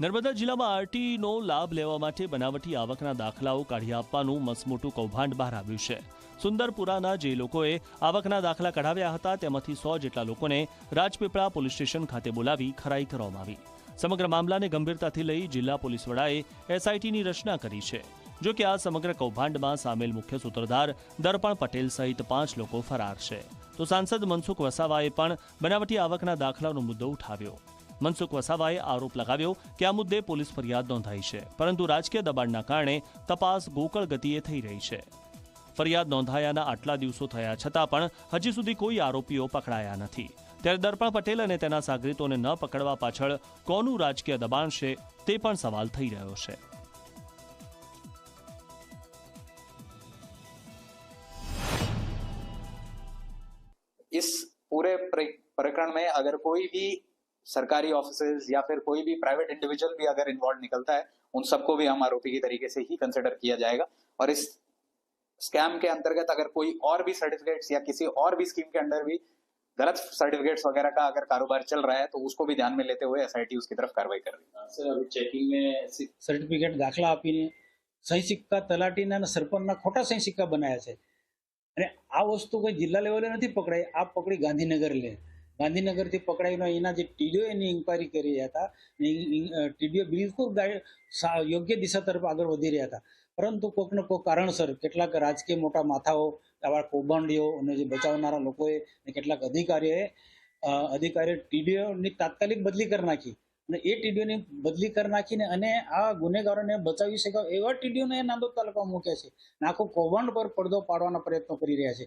નર્મદા જિલ્લામાં આરટીનો લાભ લેવા માટે બનાવટી આવકના દાખલાઓ કાઢી આપવાનું મસમોટું કૌભાંડ બહાર આવ્યું છે. સુંદરપુરાના જે લોકોએ આવકના દાખલા કઢાવ્યા હતા, તેમાંથી સો જેટલા લોકોને રાજપીપળા પોલીસ સ્ટેશન ખાતે બોલાવી ખરાઈ કરવામાં આવી. સમગ્ર મામલાને ગંભીરતાથી લઈ જિલ્લા પોલીસ વડાએ એસઆઈટીની રચના કરી છે. જો કે આ સમગ્ર કૌભાંડમાં સામેલ મુખ્ય સૂત્રધાર દર્પણ પટેલ સહિત પાંચ લોકો ફરાર છે. તો સાંસદ મનસુખ વસાવાએ પણ બનાવટી આવકના દાખલાનો મુદ્દો ઉઠાવ્યો. મનસુખ વસાવાએ આરોપ લગાવ્યો કે આ મુદ્દે પોલીસ ફરિયાદ નોંધાઈ છે પરંતુ રાજકીય દબાણના કારણે તપાસ ગોકળ ગતિએ થઈ રહી છે ફરિયાદ નોંધાયાના આટલા દિવસો થયા છતાં પણ હજી સુધી કોઈ આરોપીઓ પકડાયા નથી ત્યારે દર્પણ પટેલ અને તેના સાગરીતોને ન પકડવા પાછળ કોનું રાજકીય દબાણ છે તે પણ સવાલ થઈ રહ્યો છે इस पूरे प्र- प्रकरण में अगर कोई भी सरकारी ऑफिस या फिर कोई भी प्राइवेट इंडिविजुअल भी अगर इन्वॉल्व निकलता है उन सबको भी हम आरोपी की तरीके से ही कंसिडर किया जाएगा और इस स्कैम के अंतर्गत अगर कोई और भी सर्टिफिकेट्स या किसी और भी स्कीम के अंडर भी गलत सर्टिफिकेट्स वगैरह का अगर कारोबार चल रहा है तो उसको भी ध्यान में लेते हुए एसआईटी उसकी तरफ कार्रवाई कर रही है સર હવે ચેકિંગ में સર્ટિફિકેટ દાખલા આપીને સહી સિક્કા તલાટીના અને સરપંચના ખોટા સહી સિક્કા બનાવ્યા છે અને આ વસ્તુ કોઈ જિલ્લા લેવલે નથી પકડાઈ આ પકડી ગાંધીનગર લે ગાંધીનગરથી પકડાઈને એના જે ટીડીઓ એની ઇન્કવાયરી કરી રહ્યા હતા ટીડીઓ બિલકુલ યોગ્ય દિશા તરફ આગળ વધી રહ્યા હતા. પરંતુ કોઈક કોઈ કારણસર કેટલાક રાજકીય મોટા માથાઓ, આવા કૌભાંડીઓ અને જે બચાવનારા લોકોએ કેટલાક અધિકારીઓએ અધિકારીઓ ટીડીઓની તાત્કાલિક બદલી કરી નાખી. અને એ ટીડીઓની બદલી કરી નાખીને અને આ ગુનેગારોને બચાવી શકાય એવા ટીડીઓને નાંદોદ તાલુકામાં મૂક્યા છે. આખો કૌભાંડ પર પડદો પાડવાના પ્રયત્નો કરી રહ્યા છે.